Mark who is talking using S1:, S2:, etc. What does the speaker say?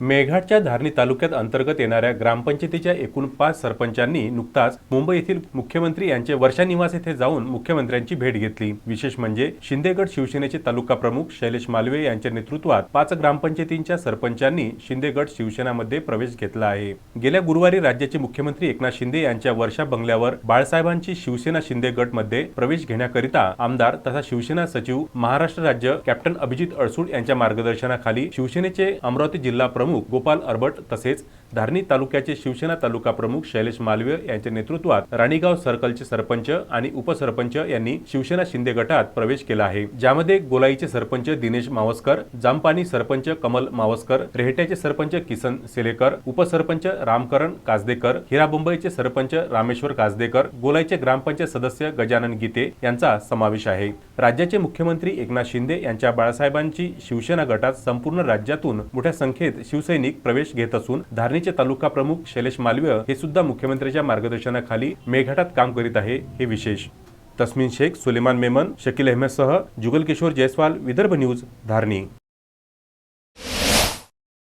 S1: मेळघाटच्या धारणी तालुक्यात अंतर्गत येणाऱ्या ग्रामपंचायतीच्या एकूण पाच सरपंचांनी नुकताच मुंबई येथील मुख्यमंत्री यांचे वर्षा निवास येथे जाऊन मुख्यमंत्र्यांची भेट घेतली. विशेष म्हणजे शिंदेगड शिवसेनेचे तालुका प्रमुख शैलेश मालवे यांच्या नेतृत्वात पाच ग्रामपंचायतींच्या सरपंचांनी शिंदेगड शिवसेनामध्ये प्रवेश घेतला आहे. गेल्या गुरुवारी राज्याचे मुख्यमंत्री एकनाथ शिंदे यांच्या वर्षा बंगल्यावर बाळासाहेबांची शिवसेना शिंदे गटमध्ये प्रवेश घेण्याकरिता आमदार तथा शिवसेना सचिव महाराष्ट्र राज्य कॅप्टन अभिजित अडसूड यांच्या मार्गदर्शनाखाली शिवसेनेचे अमरावती जिल्हा प्रमुख प्रमुख गोपाल अरबट तसेच धारणी तालुक्याचे शिवसेना तालुका प्रमुख शैलेश मालवीय यांच्या नेतृत्वात राणीगाव सर्कलचे सरपंच आणि उपसरपंच यांनी शिवसेना शिंदे गटात प्रवेश केला आहे. ज्यामध्ये गोलाईचे सरपंच दिनेश मावस्कर जामपानी सरपंच कमल मावस्कर रेहट्याचे सरपंच किसन सेलेकर उपसरपंच रामकरण काजदेकर हिराबुंबईचे सरपंच रामेश्वर काजदेकर गोलाईचे ग्रामपंचायत सदस्य गजानन गीते यांचा समावेश आहे. राज्याचे मुख्यमंत्री एकनाथ शिंदे यांच्या बाळासाहेबांची शिवसेना गटात संपूर्ण राज्यातून मोठ्या संख्येत शिवसैनिक प्रवेश घेत असून धारणीचे तालुका प्रमुख शैलेश मालवीय हे सुद्धा मुख्यमंत्र्यांच्या मार्गदर्शनाखाली मेळघाटात काम करीत आहे हे विशेष. तस्मिन शेख सुलेमान मेमन शकील अहमदसह जुगल किशोर जयस्वाल विदर्भ न्यूज धारणी.